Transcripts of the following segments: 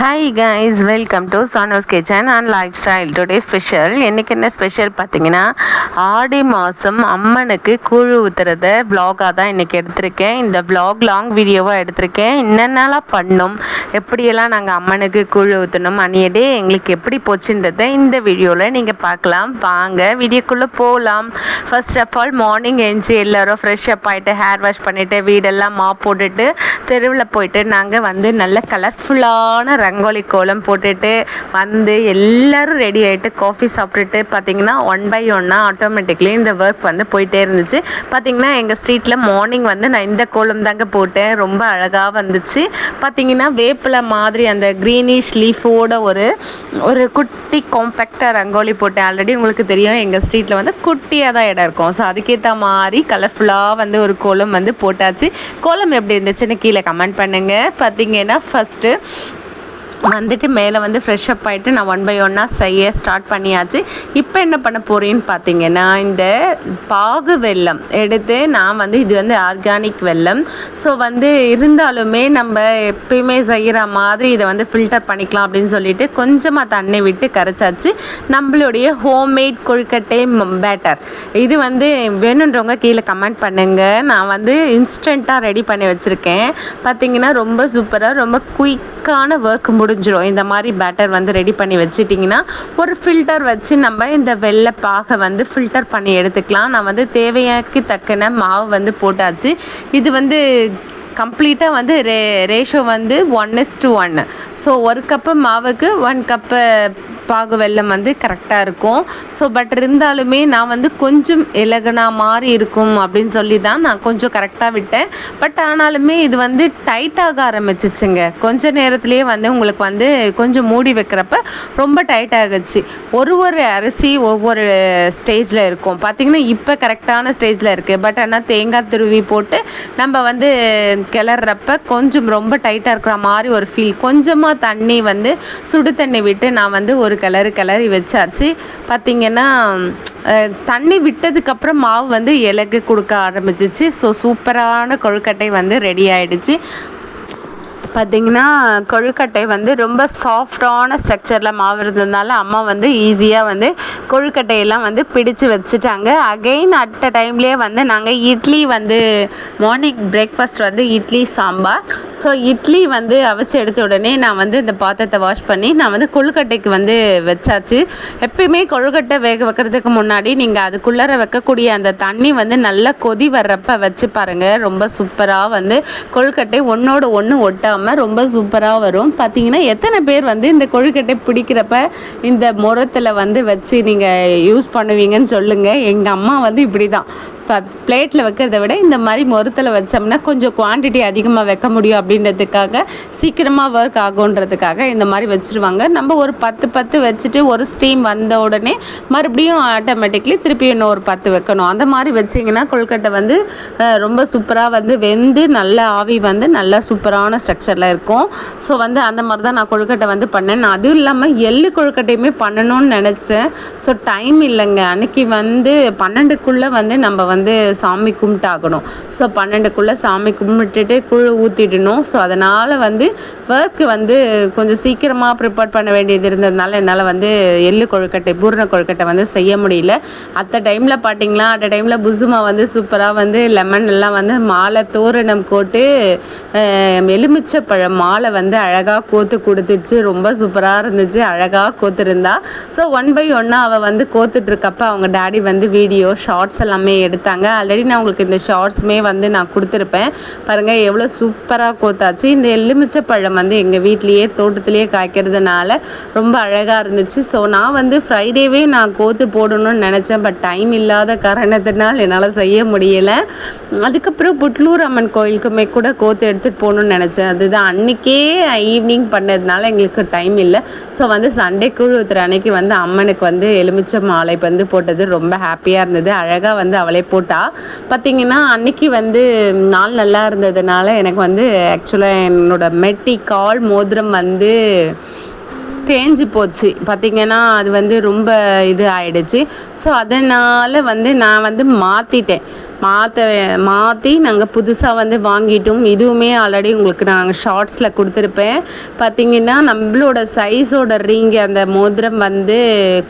Hi guys welcome to Sano's kitchen and lifestyle today special இன்றைக்கி என்ன special பார்த்தீங்கன்னா ஆடி மாதம் அம்மனுக்கு கூழ் ஊற்றுறத ப்ளாகாக தான் இன்றைக்கி எடுத்திருக்கேன். இந்த ப்ளாக் லாங் வீடியோவாக எடுத்திருக்கேன். என்னென்னலாம் பண்ணோம் எப்படியெல்லாம் நாங்கள் அம்மனுக்கு கூழ் ஊற்றணும் அன்னியடே எங்களுக்கு எப்படி போச்சுன்றதை இந்த வீடியோவில் நீங்கள் பார்க்கலாம். வாங்க வீடியோக்குள்ளே போகலாம் ஃபர்ஸ்ட் ஆஃப் ஆல் மார்னிங் எழுந்து எல்லோரும் ஃப்ரெஷ் அப் ஆகிட்டு ஹேர் வாஷ் பண்ணிவிட்டு வீடெல்லாம் மாப் போட்டுட்டு தெருவில் போயிட்டு நாங்கள் வந்து நல்ல கலர்ஃபுல்லான ரங்கோலி கோலம் போட்டுட்டு வந்து எல்லாரும் ரெடி ஆகிட்டு காஃபி சாப்பிட்டுட்டு பார்த்தீங்கன்னா ஒன் பை ஒன்னாக ஆட்டோமேட்டிக்லி இந்த ஒர்க் வந்து போயிட்டே இருந்துச்சு. பார்த்தீங்கன்னா எங்கள் ஸ்ட்ரீட்டில் மார்னிங் வந்து நான் இந்த கோலம் தாங்க போட்டேன். ரொம்ப அழகாக வந்துச்சு. பார்த்தீங்கன்னா வேப்பிலை மாதிரி அந்த க்ரீனிஷ் லீஃபோட ஒரு ஒரு குட்டி காம்பேக்டாக ரங்கோலி போட்டேன். ஆல்ரெடி உங்களுக்கு தெரியும் எங்கள் ஸ்ட்ரீட்டில் வந்து குட்டியாக தான் இடம் இருக்கும். ஸோ அதுக்கேற்ற மாதிரி கலர்ஃபுல்லாக வந்து ஒரு கோலம் வந்து போட்டாச்சு. கோலம் எப்படி இருந்துச்சுன்னு கீழே கமெண்ட் பண்ணுங்கள் பார்த்தீங்கன்னா ஃபஸ்ட்டு வந்துட்டு மேலே வந்து ஃப்ரெஷ் அப் ஆகிட்டு நான் ஒன் பை ஒன்னாக செய்ய ஸ்டார்ட் பண்ணியாச்சு. இப்போ என்ன பண்ண போகிறேன்னு பார்த்தீங்கன்னா இந்த பாகு வெல்லம் எடுத்து நான் வந்து இது வந்து ஆர்கானிக் வெல்லம். ஸோ வந்து இருந்தாலுமே நம்ம எப்பயுமே செய்கிற மாதிரி இதை வந்து ஃபில்டர் பண்ணிக்கலாம் அப்படின்னு சொல்லிட்டு கொஞ்சமாக தண்ணி விட்டு கரைச்சாச்சு. நம்மளுடைய ஹோம்மேட் கொழுக்கட்டை பேட்டர் இது வந்து வேணுன்றவங்க கீழே கமெண்ட் பண்ணுங்கள் நான் வந்து இன்ஸ்டண்ட்டாக ரெடி பண்ணி வச்சுருக்கேன். பார்த்தீங்கன்னா ரொம்ப சூப்பராக ரொம்ப குயிக்கான ஒர்க் முடிஞ்சிடும் இந்த மாதிரி பேட்டர் வந்து ரெடி பண்ணி வச்சிட்டிங்கன்னா ஒரு ஃபில்டர் வச்சு நம்ம இந்த வெள்ளை பாகை வந்து ஃபில்டர் பண்ணி எடுத்துக்கலாம். நான் வந்து தேவையாக்கு தக்கன மாவு வந்து போட்டாச்சு. இது வந்து கம்ப்ளீட்டாக வந்து ரே ரேஷோ வந்து ஒன் இஸ் டு ஒன்று ஸோ ஒரு கப்பு மாவுக்கு ஒன் கப்பு பாகு வெள்ளம் வந்து கரெக்டாக இருக்கும். ஸோ பட் இருந்தாலுமே நான் வந்து கொஞ்சம் இலகுனா மாதிரி இருக்கும் அப்படின்னு சொல்லி தான் நான் கொஞ்சம் கரெக்டாக விட்டேன். பட் ஆனாலுமே இது வந்து டைட்டாக ஆரம்பிச்சிச்சுங்க. கொஞ்ச நேரத்துலேயே வந்து உங்களுக்கு வந்து கொஞ்சம் மூடி வைக்கிறப்ப ரொம்ப டைட் ஆகிச்சு ஒரு ஒரு அரிசி ஒவ்வொரு ஸ்டேஜில் இருக்கும். பார்த்திங்கன்னா இப்போ கரெக்டான ஸ்டேஜில் இருக்குது பட் ஆனால் தேங்காய் துருவி போட்டு நம்ம வந்து கிளறப்ப கொஞ்சம் ரொம்ப டைட்டாக இருக்கிற மாதிரி ஒரு ஃபீல் கொஞ்சமாக தண்ணி வந்து சுடு தண்ணி விட்டு நான் வந்து ஒரு கலரு கலரி வச்சாச்சு. பார்த்திங்கன்னா தண்ணி விட்டதுக்கப்புறம் மாவு வந்து இலகு கொடுக்க ஆரம்பிச்சிச்சு. ஸோ சூப்பரான கொழுக்கட்டை வந்து ரெடி ஆகிடுச்சு பார்த்தீங்கன்னா கொழுக்கட்டை வந்து ரொம்ப சாஃப்டான ஸ்ட்ரக்சரில் மாவு இருந்ததுனால அம்மா வந்து ஈஸியாக வந்து கொழுக்கட்டையெல்லாம் வந்து பிடிச்சு வச்சுட்டாங்க. அகெயின் அட் அ டைம்லேயே வந்து நாங்கள் இட்லி வந்து மார்னிங் பிரேக்ஃபாஸ்ட் வந்து இட்லி சாம்பார். ஸோ இட்லி வந்து அவிச்சு எடுத்த உடனே நான் வந்து இந்த பாத்திரத்தை வாஷ் பண்ணி நான் வந்து கொழுக்கட்டைக்கு வந்து வச்சாச்சு. எப்பயுமே கொழுக்கட்டை வேக வைக்கிறதுக்கு முன்னாடி நீங்கள் அதுக்குள்ளார வைக்கக்கூடிய அந்த தண்ணி வந்து நல்லா கொதி வர்றப்ப வச்சு பாருங்கள் ரொம்ப சூப்பராக வந்து கொழுக்கட்டை ஒன்றோட ஒன்று ஒட்டாமல் ரொம்ப சூப்பராக வரும். பார்த்தீங்கன்னா எத்தனை பேர் வந்து இந்த கொழுக்கட்டை பிடிக்கிறப்ப இந்த முரத்தில் வந்து வச்சு நீங்கள் யூஸ் பண்ணுவீங்கன்னு சொல்லுங்கள் எங்கள் அம்மா வந்து இப்படி தான் பிளேட்டில் வைக்கிறத விட இந்த மாதிரி முரத்தில் வச்சோம்னா கொஞ்சம் குவான்டிட்டி அதிகமாக வைக்க முடியும் அப்படின்றதுக்காக சீக்கிரமாக ஒர்க் ஆகுன்றதுக்காக இந்த மாதிரி வச்சுருவாங்க. நம்ம ஒரு பத்து பத்து வச்சுட்டு ஒரு ஸ்டீம் வந்த உடனே மறுபடியும் ஆட்டோமேட்டிக்லி திருப்பி இன்னும் ஒரு பத்து வைக்கணும். அந்த மாதிரி வச்சிங்கன்னா கொழுக்கட்டை வந்து ரொம்ப சூப்பராக வந்து வெந்து நல்ல ஆவி வந்து நல்லா சூப்பரான ஸ்ட்ரக்சரில் இருக்கும். ஸோ வந்து அந்த மாதிரி தான் நான் கொழுக்கட்டை வந்து பண்ணேன். நான் அதுவும் இல்லாமல் எள்ளு கொழுக்கட்டையுமே பண்ணணும்னு நினச்சேன். ஸோ டைம் இல்லைங்க. அன்னைக்கு வந்து பன்னெண்டுக்குள்ளே வந்து நம்ம வந்து சாமி கும்பிட்டாகணும். ஸோ பன்னெண்டுக்குள்ளே சாமி கும்பிட்டுட்டு குழு ஊற்றிடணும் ஸோ அதனால் வந்து ஒர்க்கு வந்து கொஞ்சம் சீக்கிரமாக ப்ரிப்பேர் பண்ண வேண்டியது இருந்ததுனால என்னால் வந்து எள்ளு கொழுக்கட்டை பூர்ண கொழுக்கட்டை வந்து செய்ய முடியல. அத்த டைமில் பார்த்தீங்களா அந்த டைமில் புசுமா வந்து சூப்பராக வந்து லெமன் எல்லாம் வந்து மாலை தோரணம் போட்டு எலுமிச்சை பழம் மாலை வந்து அழகாக கோத்து கொடுத்துச்சு. ரொம்ப சூப்பராக இருந்துச்சு. அழகாக கோத்துருந்தா. ஸோ ஒன் பை ஒன்னாக அவள் வந்து கோத்துட்ருக்கப்ப அவங்க டேடி வந்து வீடியோ ஷார்ட்ஸ் எல்லாமே எடுத்தாங்க. ஆல்ரெடி நான் உங்களுக்கு இந்த ஷார்ட்ஸுமே வந்து நான் கொடுத்துருப்பேன். பாருங்கள் எவ்வளோ சூப்பராக கோத்தாச்சு. இந்த எலுமிச்சப்பழம் வந்து எங்கள் வீட்லேயே தோட்டத்திலேயே காய்க்கிறதுனால ரொம்ப அழகாக இருந்துச்சு. ஸோ நான் வந்து ஃப்ரைடேவே நான் கோத்து போடணும்னு நினச்சேன். பட் டைம் இல்லாத காரணத்தினால் என்னால் செய்ய முடியலை. அதுக்கப்புறம் புட்லூர் அம்மன் கோயிலுக்குமே கூட கோத்து எடுத்துகிட்டு போகணும்னு நினச்சேன். அது அதுதான். அன்றைக்கே ஈவினிங் பண்ணதுனால எங்களுக்கு டைம் இல்லை. ஸோ வந்து சண்டே கூழ் ஊற்றுற அன்னைக்கு வந்து அம்மனுக்கு வந்து எலுமிச்சை மாலை வந்து போட்டது ரொம்ப ஹாப்பியாக இருந்தது. அழகாக வந்து அவளே போட்டா. பார்த்தீங்கன்னா அன்னைக்கு வந்து நாள் நல்லா இருந்ததுனால எனக்கு வந்து ஆக்சுவலாக என்னோட மெட்டி கால் மோதிரம் வந்து தேஞ்சு போச்சு. பார்த்திங்கன்னா அது வந்து ரொம்ப இது ஆயிடுச்சு. ஸோ அதனால் வந்து நான் வந்து மாற்றிட்டேன் மாற்ற மாற்றி நாங்கள் புதுசாக வந்து வாங்கிட்டோம். இதுவுமே ஆல்ரெடி உங்களுக்கு நாங்கள் ஷார்ட்ஸில் கொடுத்துருப்பேன். பார்த்தீங்கன்னா நம்மளோட சைஸோட ரிங் அந்த மோதிரம் வந்து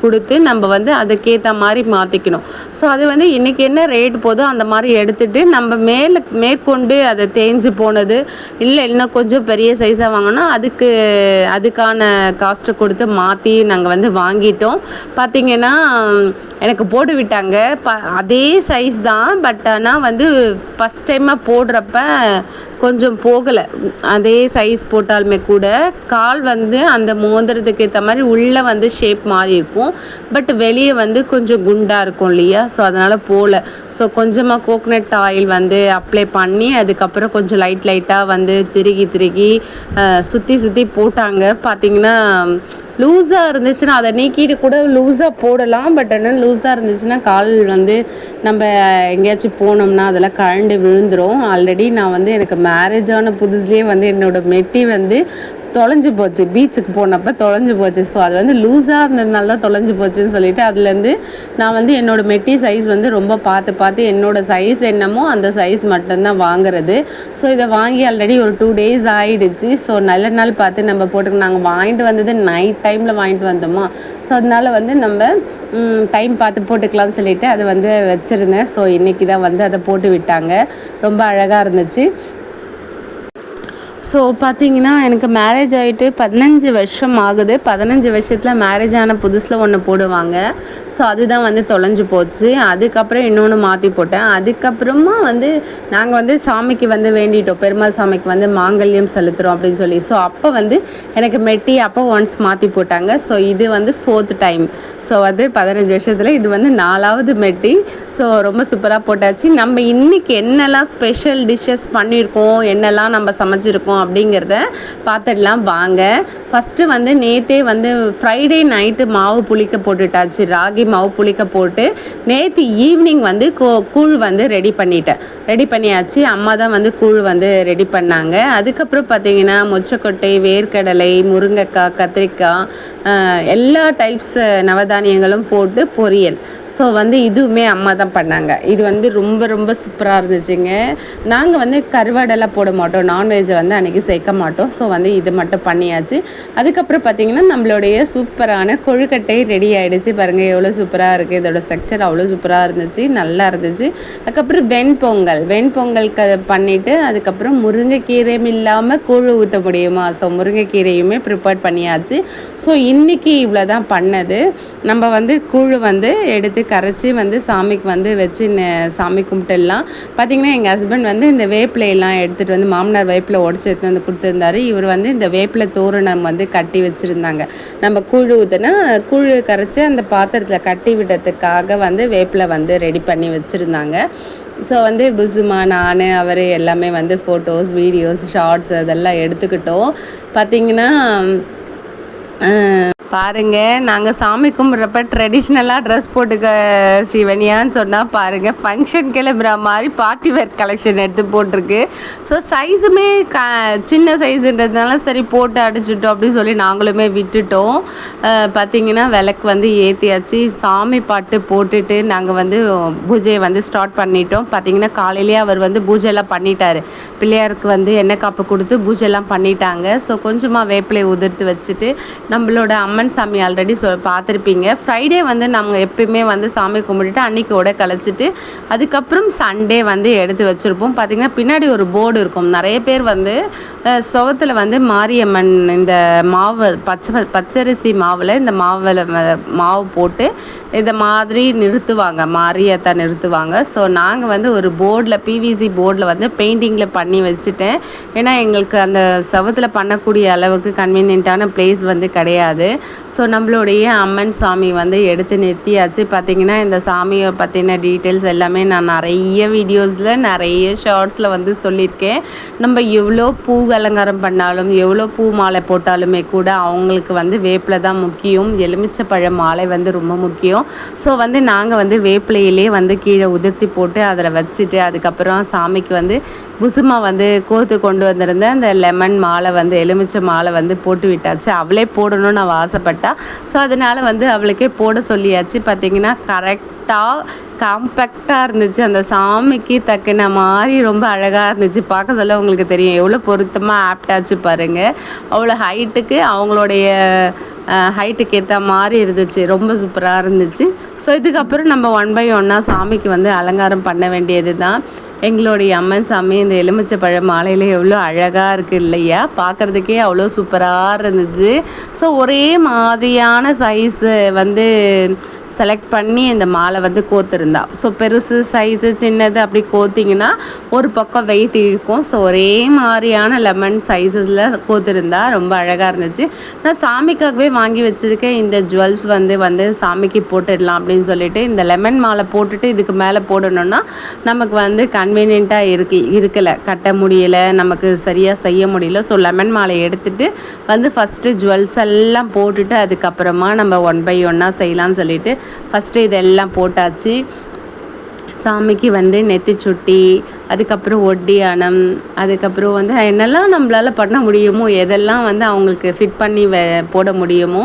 கொடுத்து நம்ம வந்து அதுக்கேற்ற மாதிரி மாற்றிக்கணும் ஸோ அது வந்து இன்றைக்கி என்ன ரேட் போதோ அந்த மாதிரி எடுத்துகிட்டு நம்ம மேலே மேற்கொண்டு அதை தேஞ்சு போனது. இல்லை இன்னும் கொஞ்சம் பெரிய சைஸாக வாங்கினா அதுக்கு அதுக்கான காஸ்ட்டை கொடுத்து மாற்றி நாங்கள் வந்து வாங்கிட்டோம். பார்த்திங்கன்னா எனக்கு போட்டு விட்டாங்க. ப அதே சைஸ் தான் பட் ஆனால் வந்து ஃபஸ்ட் டைமாக போடுறப்ப கொஞ்சம் போகலை. அதே சைஸ் போட்டாலுமே கூட கால் வந்து அந்த மோதிரத்துக்கு ஏற்ற மாதிரி உள்ளே வந்து ஷேப் மாறி இருக்கும். பட் வெளியே வந்து கொஞ்சம் குண்டாக இருக்கும் இல்லையா? ஸோ அதனால் போகல ஸோ கொஞ்சமாக கோக்கனட் ஆயில் வந்து அப்ளை பண்ணி அதுக்கப்புறம் கொஞ்சம் லைட் லைட்டாக வந்து திருகி திருகி சுற்றி சுற்றி போட்டாங்க. பார்த்திங்கன்னா லூஸாக இருந்துச்சுன்னா அதை நீக்கிட்டு கூட லூஸாக போடலாம். பட் ஆனால் லூஸாக இருந்துச்சுன்னா கால் வந்து நம்ம எங்கேயாச்சும் போனோம்னா அதெல்லாம் கழண்டு விழுந்துடும் ஆல்ரெடி நான் வந்து எனக்கு மேரேஜ் ஆன புதுசுலேயே வந்து என்னோடய மெட்டி வந்து தொலைஞ்சு போச்சு. பீச்சுக்கு போனப்போ தொலைஞ்சு போச்சு. ஸோ அது வந்து லூஸாக இருந்ததுனால தான் தொலைஞ்சு போச்சுன்னு சொல்லிட்டு அதுலேருந்து நான் வந்து என்னோடய மெட்டி சைஸ் வந்து ரொம்ப பார்த்து பார்த்து என்னோடய சைஸ் என்னமோ அந்த சைஸ் மட்டும்தான் வாங்குறது. ஸோ இதை வாங்கி ஆல்ரெடி ஒரு டூ டேஸ் ஆகிடுச்சு ஸோ நல்ல நாள் பார்த்து நம்ம போட்டுக்க நாங்கள் வாங்கிட்டு வந்தது நைட் டைமில் வாங்கிட்டு வந்தோமா? ஸோ அதனால் வந்து நம்ம டைம் பார்த்து போட்டுக்கலாம்னு சொல்லிட்டு அதை வந்து வச்சுருந்தேன். ஸோ இன்றைக்கி தான் வந்து அதை போட்டு விட்டாங்க. ரொம்ப அழகாக இருந்துச்சு. ஸோ பார்த்தீங்கன்னா எனக்கு மேரேஜ் ஆகிட்டு பதினஞ்சு வருஷம் ஆகுது. பதினஞ்சு வருஷத்தில் மேரேஜ் ஆன புதுசில் ஒன்று போடுவாங்க. ஸோ அதுதான் வந்து தொலைஞ்சு போச்சு. அதுக்கப்புறம் இன்னொன்று மாற்றி போட்டேன். அதுக்கப்புறமா வந்து நாங்கள் வந்து சாமிக்கு வந்து வேண்டிட்டோம். பெருமாள் சாமிக்கு வந்து மாங்கல்யம் செலுத்துகிறோம் அப்படின்னு சொல்லி. ஸோ அப்போ வந்து எனக்கு மெட்டி அப்போ ஒன்ஸ் மாற்றி போட்டாங்க. ஸோ இது வந்து ஃபோர்த் டைம் ஸோ வந்து பதினஞ்சு வருஷத்தில் இது வந்து நாலாவது மெட்டி. ஸோ ரொம்ப சூப்பராக போட்டாச்சு. நம்ம இன்றைக்கி என்னெல்லாம் ஸ்பெஷல் டிஷ்ஷஸ் பண்ணியிருக்கோம்? என்னெல்லாம் நம்ம சமைச்சிருக்கோம்? அப்படிங்கிறத பார்த்துடலாம். வாங்க. ஃபஸ்ட்டு வந்து நேற்றே வந்து ஃப்ரைடே நைட்டு மாவு புளிக்க போட்டுட்டாச்சு. ராகி மாவு புளிக்க போட்டு நேற்று ஈவினிங் வந்து கோ கூழ் வந்து ரெடி பண்ணிட்டேன். ரெடி பண்ணியாச்சு. அம்மா தான் வந்து கூழ் வந்து ரெடி பண்ணாங்க. அதுக்கப்புறம் பார்த்தீங்கன்னா மொச்சக்கொட்டை வேர்க்கடலை முருங்கைக்காய் கத்திரிக்காய் எல்லா டைப்ஸ் நவதானியங்களும் போட்டு பொரியல். ஸோ வந்து இதுவுமே அம்மா தான் பண்ணாங்க. இது வந்து ரொம்ப ரொம்ப சூப்பராக இருந்துச்சுங்க. நாங்கள் வந்து கருவாடெல்லாம் போட மாட்டோம். நான்வெஜ்ஜை வந்து அன்றைக்கி சேர்க்க மாட்டோம். ஸோ வந்து இது மட்டும் பண்ணியாச்சு. அதுக்கப்புறம் பார்த்திங்கன்னா நம்மளுடைய சூப்பரான கொழுக்கட்டை ரெடி ஆகிடுச்சு பாருங்கள் எவ்வளோ சூப்பராக இருக்குது இதோட ஸ்ட்ரக்சர் அவ்வளோ சூப்பராக இருந்துச்சு. நல்லா இருந்துச்சு. அதுக்கப்புறம் வெண்பொங்கல். வெண்பொங்கல் க பண்ணிவிட்டு அதுக்கப்புறம் முருங்கைக்கீரையும் இல்லாமல் கூழ் ஊற்ற முடியுமா? ஸோ முருங்கைக்கீரையுமே ப்ரிப்பேர் பண்ணியாச்சு. ஸோ இன்றைக்கி இவ்வளோ தான் பண்ணது. நம்ம வந்து கூழ் வந்து எடுத்து கரைச்சி வந்து சாமிக்கு வந்து வச்சு சாமி கும்பிட்டுலாம் பார்த்திங்கன்னா எங்கள் ஹஸ்பண்ட் வந்து இந்த வேப்பிலையெல்லாம் எடுத்துகிட்டு வந்து மாமனார் வேப்பில் உடச்சி எடுத்து வந்து கொடுத்துருந்தாரு. இவர் வந்து இந்த வேப்பிலை தோரணம் வந்து கட்டி வச்சுருந்தாங்க. நம்ம கூழ் ஊற்றுனா கூழ் கரைச்சி அந்த பாத்திரத்தில் கட்டி விடுறதுக்காக வந்து வேப்பிலை வந்து ரெடி பண்ணி வச்சுருந்தாங்க. ஸோ வந்து புசுமா நான் அவர் எல்லாமே வந்து ஃபோட்டோஸ் வீடியோஸ் ஷார்ட்ஸ் அதெல்லாம் எடுத்துக்கிட்டோம். பார்த்திங்கன்னா பாருங்க நாங்கள் சாமி கும்பிட்றப்ப ட்ரெடிஷ்னலாக ட்ரெஸ் போட்டுக்க சிவனியான்னு சொன்னால் பாருங்கள் ஃபங்க்ஷன் கிளம்புற மாதிரி பார்ட்டி வேர் கலெக்ஷன் எடுத்து போட்டிருக்கு. ஸோ சைஸுமே க சின்ன சைஸுன்றதுனால சரி போட்டு அடிச்சுட்டோம் அப்படின்னு சொல்லி நாங்களுமே விட்டுட்டோம். பார்த்திங்கன்னா விளக்கு வந்து ஏற்றியாச்சு சாமி பாட்டு போட்டுட்டு நாங்கள் வந்து பூஜையை வந்து ஸ்டார்ட் பண்ணிட்டோம். பார்த்திங்கன்னா காலையிலேயே அவர் வந்து பூஜையெல்லாம் பண்ணிட்டார். பிள்ளையாருக்கு வந்து எண்ணெய் காப்பு கொடுத்து பூஜைலாம் பண்ணிட்டாங்க. ஸோ கொஞ்சமாக வேப்பிலை உதிர்த்து வச்சுட்டு நம்மளோட அம்மன் சாமி ஆல்ரெடி சொ பார்த்துருப்பீங்க. ஃப்ரைடே வந்து நம்ம எப்பயுமே வந்து சாமி கும்பிட்டுட்டு அன்றைக்கோட கழிச்சிட்டு அதுக்கப்புறம் சண்டே வந்து எடுத்து வச்சுருப்போம். பார்த்திங்கன்னா பின்னாடி ஒரு போர்டு இருக்கும். நிறைய பேர் வந்து சுவத்தில் வந்து மாரியம்மன் இந்த மாவு பச்சை பச்சரிசி மாவில் இந்த மாவில் மாவு போட்டு இதை மாதிரி நிறுத்துவாங்க. மாரியத்தை நிறுத்துவாங்க. ஸோ நாங்கள் வந்து ஒரு போர்டில் பிவிசி போர்டில் வந்து பெயிண்டிங்கில் பண்ணி வச்சுட்டேன். ஏன்னா எங்களுக்கு அந்த சவத்தில் பண்ணக்கூடிய அளவுக்கு கன்வீனியண்ட்டான பிளேஸ் வந்து கிடையாது. ஸோ நம்மளுடைய அம்மன் சாமி வந்து எடுத்து நிறுத்தியாச்சு. பார்த்திங்கன்னா இந்த சாமியை பற்றின டீட்டெயில்ஸ் எல்லாமே நான் நிறைய வீடியோஸில் நிறைய ஷார்ட்ஸில் வந்து சொல்லியிருக்கேன். நம்ம எவ்வளோ பூ அலங்காரம் பண்ணாலும் எவ்வளோ பூ மாலை போட்டாலுமே கூட அவங்களுக்கு வந்து வேப்பில் தான் முக்கியம். எலுமிச்சப்பழ மாலை வந்து ரொம்ப முக்கியம். ஸோ வந்து நாங்கள் வந்து வேப்பிலையிலே வந்து கீழே உதிர்த்தி போட்டு அதில் வச்சுட்டு அதுக்கப்புறம் சாமிக்கு வந்து புசுமா வந்து கோர்த்து கொண்டு வந்திருந்த அந்த லெமன் மாலை வந்து எலுமிச்சை மாலை வந்து போட்டு விட்டாச்சு. அவளே போடணும்னு நான் ஆசைப்பட்டா. ஸோ அதனால் வந்து அவளுக்கே போட சொல்லியாச்சு. பார்த்திங்கன்னா கரெக்டாக காம்பேக்டாக இருந்துச்சு. அந்த சாமிக்கு தக்கின மாதிரி ரொம்ப அழகாக இருந்துச்சு. பார்க்க சொல்ல உங்களுக்கு தெரியும். எவ்வளோ பொருத்தமாக ஆப்டாச்சு பாருங்கள் அவ்வளோ ஹைட்டுக்கு அவங்களுடைய ஹைட்டுக்கு ஏற்ற மாதிரி இருந்துச்சு. ரொம்ப சூப்பராக இருந்துச்சு. ஸோ இதுக்கப்புறம் நம்ம ஒன் பை ஒன்னாக சாமிக்கு வந்து அலங்காரம் பண்ண வேண்டியது தான் எங்களுடைய அம்மன் சாமி இந்த எலுமிச்சை பழ மாலையில் எவ்வளோ அழகாக இருக்குது இல்லையா? பார்க்குறதுக்கே அவ்வளோ சூப்பராக இருந்துச்சு. ஸோ ஒரே மாதிரியான சைஸு வந்து செலக்ட் பண்ணி இந்த மாலை வந்து கோத்துருந்தா. ஸோ பெருசு சைஸு சின்னது அப்படி கோத்திங்கன்னா ஒரு பக்கம் வெயிட் இழுக்கும். ஸோ ஒரே மாதிரியான லெமன் சைஸஸில் கோத்துருந்தா ரொம்ப அழகாக இருந்துச்சு. நான் சாமிக்காகவே வாங்கி வச்சுருக்கேன். இந்த ஜுவல்ஸ் வந்து வந்து சாமிக்கு போட்டுடலாம் அப்படின்னு சொல்லிட்டு இந்த லெமன் மாலை போட்டுட்டு இதுக்கு மேலே போடணுன்னா நமக்கு வந்து கன்வீனியண்ட்டாக இருக்கு இருக்கலை. கட்ட முடியலை நமக்கு சரியாக செய்ய முடியல. ஸோ லெமன் மாலை எடுத்துகிட்டு வந்து ஃபஸ்ட்டு ஜுவல்ஸ் எல்லாம் போட்டுட்டு அதுக்கப்புறமா நம்ம ஒன் பை ஒன்னாக செய்யலாம்னு சொல்லிட்டு ஃபஸ்ட்டு இதெல்லாம் போட்டாச்சு. சாமிக்கு வந்து நெத்தி சுட்டி அதுக்கப்புறம் ஒட்டியானம் அதுக்கப்புறம் வந்து என்னெல்லாம் நம்மளால் பண்ண முடியுமோ எதெல்லாம் வந்து அவங்களுக்கு ஃபிட் பண்ணி போட முடியுமோ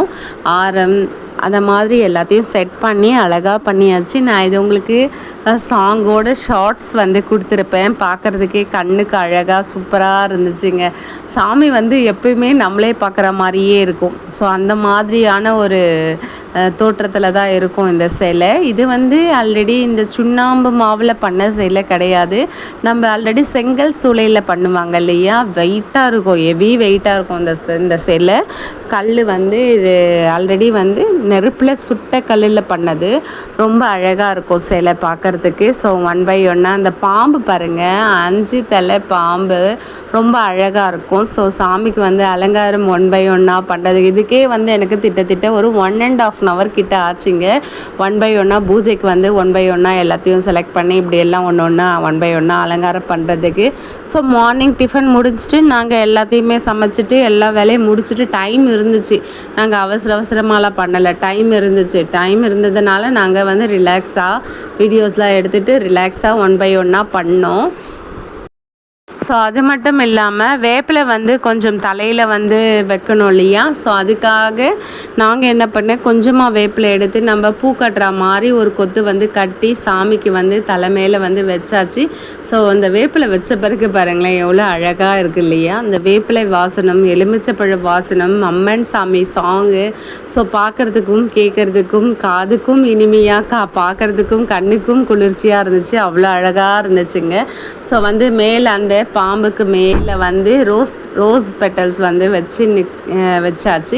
ஆரம் அந்த மாதிரி எல்லாத்தையும் செட் பண்ணி அழகாக பண்ணியாச்சு. நான் இது உங்களுக்கு சாங்கோட ஷார்ட்ஸ் வந்து கொடுத்துருப்பேன். பார்க்குறதுக்கே கண்ணுக்கு அழகாக சூப்பராக இருந்துச்சுங்க. சாமி வந்து எப்பயுமே நம்மளே பார்க்குற மாதிரியே இருக்கும். ஸோ அந்த மாதிரியான ஒரு தோற்றத்தில் தான் இருக்கும் இந்த சிலை. இது வந்து ஆல்ரெடி இந்த சுண்ணாம்பு மாவில் பண்ண சிலை கிடையாது. நம்ம ஆல்ரெடி செங்கல் சூளையில் பண்ணுவாங்க இல்லையா? வெயிட்டாக இருக்கும் ஹெவி வெயிட்டாக இருக்கும் இந்த இந்த சிலை கல் வந்து இது ஆல்ரெடி வந்து நெருப்பில் சுட்ட கல்லில் பண்ணது. ரொம்ப அழகாக இருக்கும் சிலை பார்க்குறதுக்கு ஸோ ஒன் பை ஒன்னாக அந்த பாம்பு பாருங்கள் அஞ்சு தலை பாம்பு. ரொம்ப அழகாக இருக்கும். ஸோ சாமிக்கு வந்து அலங்காரம் ஒன் பை ஒன்னாக பண்ணுறது இதுக்கே வந்து எனக்கு திட்டத்திட்ட ஒரு one and half an hour கிட்ட ஆச்சுங்க. ஒன் பை ஒன்னாக பூஜைக்கு வந்து ஒன் பை ஒன்னாக எல்லாத்தையும் செலக்ட் பண்ணி இப்படி எல்லாம் ஒன்று ஒன்றா ஒன் பை ஒன்றா அலங்காரம் பண்ணுறதுக்கு ஸோ மார்னிங் டிஃபன் முடிச்சுட்டு நாங்கள் எல்லாத்தையுமே சமைச்சிட்டு எல்லா வேலையும் முடிச்சுட்டு டைம் இருந்துச்சு. நாங்கள் அவசர அவசரமாலாம் பண்ணலை. டைம் இருந்துச்சு. டைம் இருந்ததுனால நாங்கள் வந்து ரிலாக்ஸாக வீடியோஸ்லாம் எடுத்துகிட்டு ரிலாக்ஸாக ஒன் பை ஒன்னாக பண்ணோம். ஸோ அது மட்டும் இல்லாமல் வேப்பிலை வந்து கொஞ்சம் தலையில் வந்து வைக்கணும் இல்லையா? ஸோ அதுக்காக நாங்கள் என்ன பண்ணேன் கொஞ்சமாக வேப்பிலை எடுத்து நம்ம பூ கட்டுற மாதிரி ஒரு கொத்து வந்து கட்டி சாமிக்கு வந்து தலைமையில் வந்து வச்சாச்சு. ஸோ அந்த வேப்பிலை வச்ச பிறகு பாருங்களேன் எவ்வளோ அழகாக இருக்குது இல்லையா? அந்த வேப்பிலை வாசனம் எலுமிச்சப்பழ வாசனம் அம்மன் சாமி சாங்கு. ஸோ பார்க்குறதுக்கும் கேட்குறதுக்கும் காதுக்கும் இனிமையாக கா பார்க்குறதுக்கும் கண்ணுக்கும் குளிர்ச்சியாக இருந்துச்சு. அவ்வளோ அழகாக இருந்துச்சுங்க. ஸோ வந்து மேலே அந்த பாம்புக்கு மேலே வந்து ரோஸ் ரோஸ் பெட்டல்ஸ் வந்து வச்சு நி வச்சாச்சு.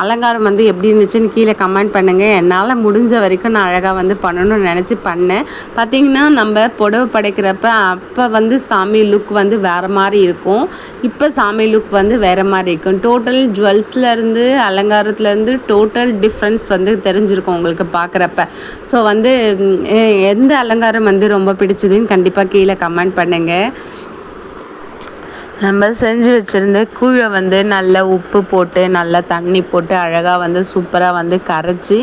அலங்காரம் வந்து எப்படி இருந்துச்சுன்னு கீழே கமெண்ட் பண்ணுங்கள் என்னால் முடிஞ்ச வரைக்கும் நான் அழகாக வந்து பண்ணணும்னு நினச்சி பண்ணேன். பார்த்திங்கன்னா நம்ம புடவை படைக்கிறப்ப அப்போ வந்து சாமி லுக் வந்து வேறு மாதிரி இருக்கும். இப்போ சாமி லுக் வந்து வேறு மாதிரி இருக்கும். டோட்டல் ஜுவல்ஸ்லேருந்து அலங்காரத்துலேருந்து டோட்டல் டிஃப்ரென்ஸ் வந்து தெரிஞ்சிருக்கும் உங்களுக்கு பார்க்குறப்ப ஸோ வந்து எந்த அலங்காரம் வந்து ரொம்ப பிடிச்சதுன்னு கண்டிப்பாக கீழே கமெண்ட் பண்ணுங்கள் நம்ம செஞ்சு வச்சுருந்த கூழை வந்து நல்லா உப்பு போட்டு நல்லா தண்ணி போட்டு அழகாக வந்து சூப்பராக வந்து கரைச்சி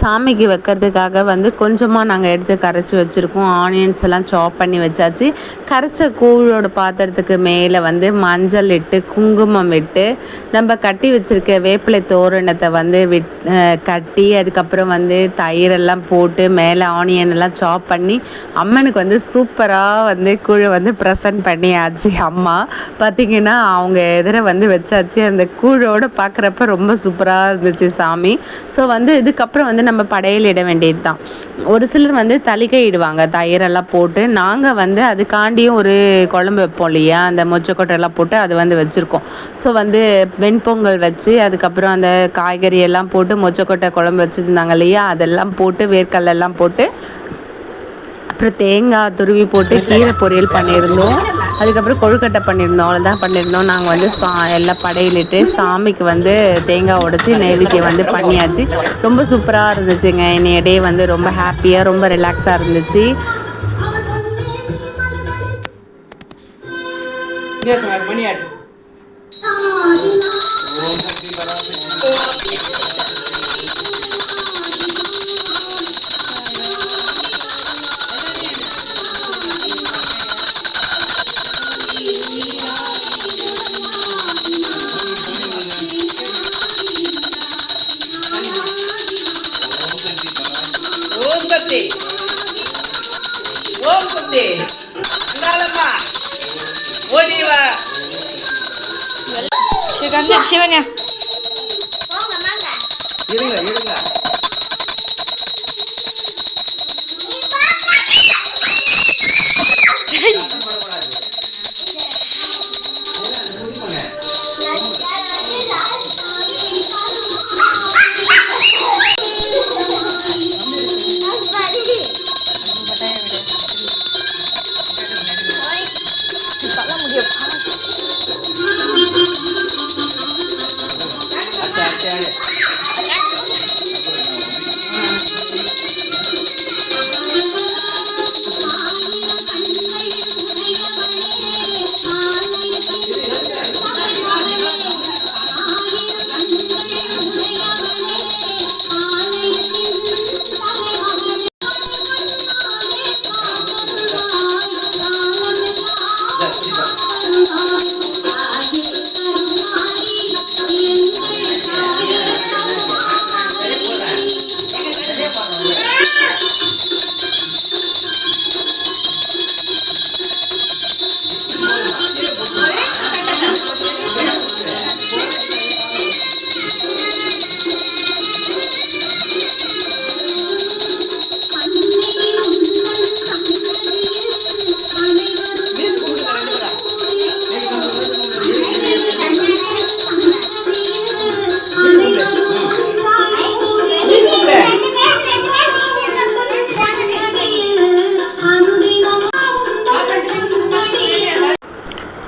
சாமிக்கு வைக்கிறதுக்காக வந்து கொஞ்சமாக நாங்கள் எடுத்து கரைச்சி வச்சுருக்கோம். ஆனியன்ஸ் எல்லாம் சாப் பண்ணி வச்சாச்சு. கரைச்ச கூழோட பாத்திரத்துக்கு மேலே வந்து மஞ்சள் இட்டு குங்குமம் இட்டு நம்ம கட்டி வச்சுருக்க வேப்பிலை தோரணத்தை வந்து விட் கட்டி அதுக்கப்புறம் வந்து தயிரெல்லாம் போட்டு மேலே ஆனியன் எல்லாம் சாப் பண்ணி அம்மனுக்கு வந்து சூப்பராக வந்து கூழை வந்து ப்ரெசன்ட் பண்ணியாச்சு அம்மா. பார்த்திங்கன்னா அவங்க எதிர வந்து வச்சாச்சு. அந்த கூழோடு பார்க்குறப்ப ரொம்ப சூப்பராக இருந்துச்சு சாமி. ஸோ வந்து இதுக்கப்புறம் வந்து நம்ம படையல் இட வேண்டியது தான் ஒரு சிலர் வந்து தலிகை இடுவாங்க. தயிரெல்லாம் போட்டு நாங்கள் வந்து அதுக்காண்டியும் ஒரு குழம்பு வைப்போம் இல்லையா? அந்த மொச்சக்கொட்டையெல்லாம் போட்டு அது வந்து வச்சுருக்கோம். ஸோ வந்து வெண்பொங்கல் வச்சு அதுக்கப்புறம் அந்த காய்கறி எல்லாம் போட்டு மொச்சக்கொட்டை குழம்பு வச்சுருந்தாங்க இல்லையா? அதெல்லாம் போட்டு வேர்க்கல்லெல்லாம் போட்டு அப்புறம் தேங்காய் துருவி போட்டு கீரை பொரியல் பண்ணியிருந்தோம். அதுக்கப்புறம் கொழுக்கட்டை பண்ணியிருந்தோம். அவ்வளோதான் பண்ணியிருந்தோம். நாங்கள் வந்து சா எல்லாம் படையிலிட்டு சாமிக்கு வந்து தேங்காய் உடச்சி நெய்வேத்தியம் வந்து பண்ணியாச்சு. ரொம்ப சூப்பராக இருந்துச்சுங்க. என்னைய டே வந்து ரொம்ப ஹாப்பியாக ரொம்ப ரிலாக்ஸாக இருந்துச்சு. மணி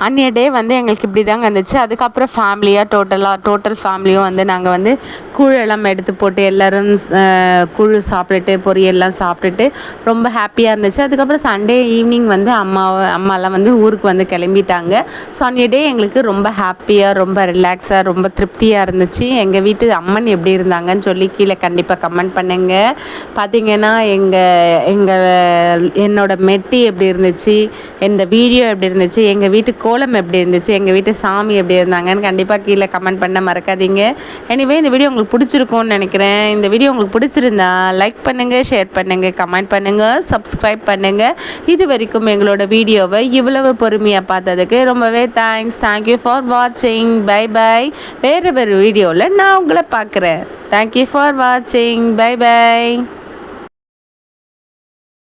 அன்றைய டே வந்து எங்களுக்கு இப்படி தாங்க இருந்துச்சு. அதுக்கப்புறம் ஃபேமிலியாக டோட்டலாக டோட்டல் ஃபேமிலியும் வந்து நாங்கள் வந்து கூழெல்லாம் எடுத்து போட்டு எல்லோரும் கூழ் சாப்பிட்டுட்டு பொரியெல்லாம் சாப்பிட்டுட்டு ரொம்ப ஹாப்பியாக இருந்துச்சு. அதுக்கப்புறம் சண்டே ஈவினிங் வந்து அம்மா அம்மாலாம் வந்து ஊருக்கு வந்து கிளம்பிட்டாங்க. சண்டே டே எங்களுக்கு ரொம்ப ஹாப்பியாக ரொம்ப ரிலாக்ஸாக ரொம்ப திருப்தியாக இருந்துச்சு. எங்கள் வீட்டு அம்மன் எப்படி இருந்தாங்கன்னு சொல்லி கீழே கண்டிப்பாக கமெண்ட் பண்ணுங்கள் பார்த்தீங்கன்னா எங்கள் எங்கள் என்னோட மெட்டி எப்படி இருந்துச்சு இந்த வீடியோ எப்படி இருந்துச்சு எங்கள் வீட்டு கோலம் எப்படி இருந்துச்சு எங்கள் வீட்டு சாமி எப்படி இருந்தாங்கன்னு கண்டிப்பாக கீழே கமெண்ட் பண்ண மறக்காதீங்க. எனிவே இந்த வீடியோ உங்களுக்கு உங்களுக்கு பிடிச்சிருக்கும்னு நினைக்கிறேன். இந்த வீடியோ உங்களுக்கு பிடிச்சிருந்தா லைக் பண்ணுங்கள் ஷேர் பண்ணுங்கள் கமெண்ட் பண்ணுங்கள் சப்ஸ்கிரைப் பண்ணுங்கள் இது வரைக்கும் எங்களோட வீடியோவை இவ்வளவு பொறுமையாக பார்த்ததுக்கு ரொம்பவே தேங்க்ஸ் தேங்க்யூ ஃபார் வாட்சிங் பை பை வேறு வேறு வீடியோவில் நான் உங்களை பார்க்குறேன். தேங்க்யூ ஃபார் வாட்சிங் பை பை